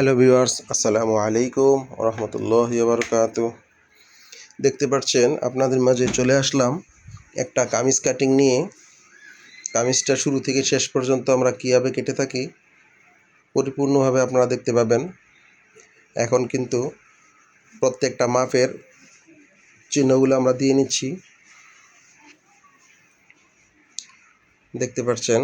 Hello viewers, আসসালামু আলাইকুম রহমতুল্লাহ বারকাত দেখতে পাচ্ছেন, আপনাদের মাঝে চলে আসলাম একটা কামিজ কাটিং নিয়ে। কামিজটা শুরু থেকে শেষ পর্যন্ত আমরা কীভাবে কেটে থাকি, পরিপূর্ণভাবে আপনারা দেখতে পাবেন। এখন কিন্তু প্রত্যেকটা মাপের চিহ্নগুলো আমরা দিয়ে নিচ্ছি। দেখতে পাচ্ছেন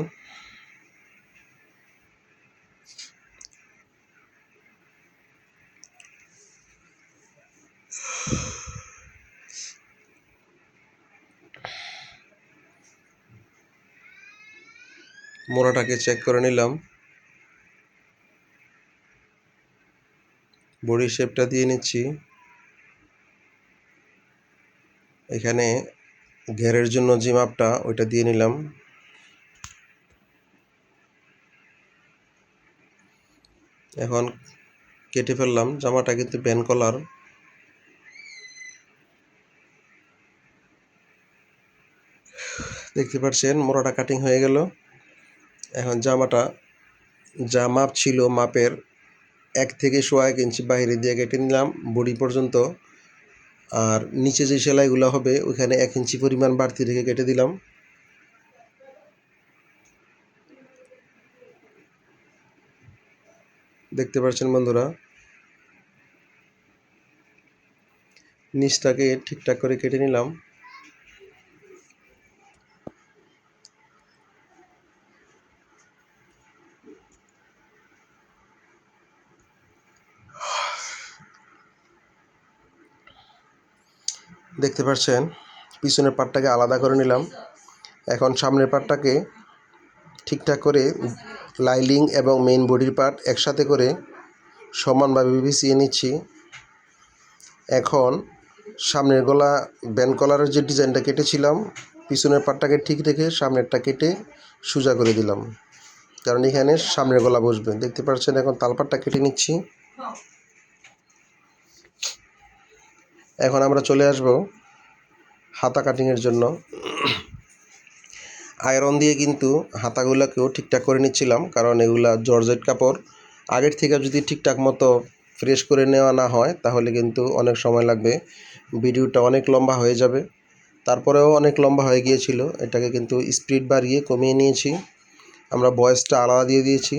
মোড়াটাকে চেক করে নিলাম। বডি শেপটা দিয়ে নিচ্ছি। এখানে ঘেরের জন্য যে মাপটা, ওইটা দিয়ে নিলাম। এখন কেটে ফেললাম, জামাটা কিন্তু প্যান কলার দেখতে পাচ্ছেন, মোড়াটা কাটিং হয়ে গেল। এখন জামাটা, যা মাপ ছিল মাপের এক থেকে সোয়া এক ইঞ্চি বাইরে দিয়ে কেটে নিলাম বডি পর্যন্ত। আর নিচে যে সেলাইগুলো হবে, ওইখানে এক ইঞ্চি পরিমাণ বাড়তি রেখে কেটে দিলাম। দেখতে পাচ্ছেন বন্ধুরা, নিচটাকে ঠিকঠাক করে কেটে নিলাম। দেখতে পাচ্ছেন পিছনের পাটটাকে আলাদা করে নিলাম। এখন সামনের পাটটাকে ঠিকঠাক করে লাইলিং এবং মেইন বডির পার্ট একসাথে করে সমানভাবে বিছিয়ে নিচ্ছি। এখন সামনের গলা ব্যান কলারের যে ডিজাইনটা কেটেছিলাম, পিছনের পাটটাকে ঠিক রেখে সামনেরটা কেটে সোজা করে দিলাম। কারণ এখানে সামনের গলা বসবে। দেখতে পাচ্ছেন এখন তালপাটটা কেটে নিচ্ছি। এখন আমরা চলে আসব হাতা কাটিংয়ের জন্য। আয়রন দিয়ে কিন্তু হাতাগুলোকেও ঠিকঠাক করে নিচ্ছিলাম, কারণ এগুলা জর্জেট কাপড়। আগের থেকে যদি ঠিকঠাক মতো ফ্রেশ করে নেওয়া না হয়, তাহলে কিন্তু অনেক সময় লাগবে। ভিডিওটা অনেক লম্বা হয়ে যাবে। তারপরেও অনেক লম্বা হয়ে গিয়েছিল। এটাকে কিন্তু স্পিড বাড়িয়ে কমিয়ে নিয়েছি। আমরা বয়েসটা আলাদা দিয়ে দিয়েছি,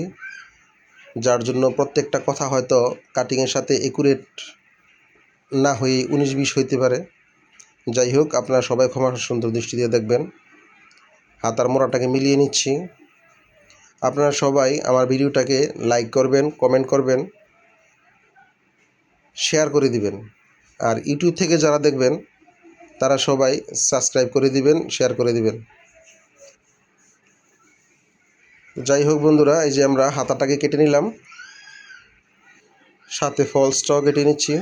যার জন্য প্রত্যেকটা কথা হয়তো কাটিংয়ের সাথে একুরেট না হয়ে উনিশ বিশ হইতে পারে। যাই হোক, আপনারা সবাই ক্ষমা সুন্দর দৃষ্টি দিয়ে দেখবেন। হাতার মোড়াটাকে মিলিয়ে নিচ্ছি। আপনারা সবাই আমার ভিডিওটাকে লাইক করবেন কমেন্ট করবেন শেয়ার করে দিবেন। আর ইউটিউব থেকে যারা দেখবেন, তারা সবাই সাবস্ক্রাইব করে দিবেন শেয়ার করে দিবেন। যাই হোক বন্ধুরা, এই যে আমরা হাতাটাকে কেটে নিলাম। সাথে ফলসটাও কেটে নিচ্ছি।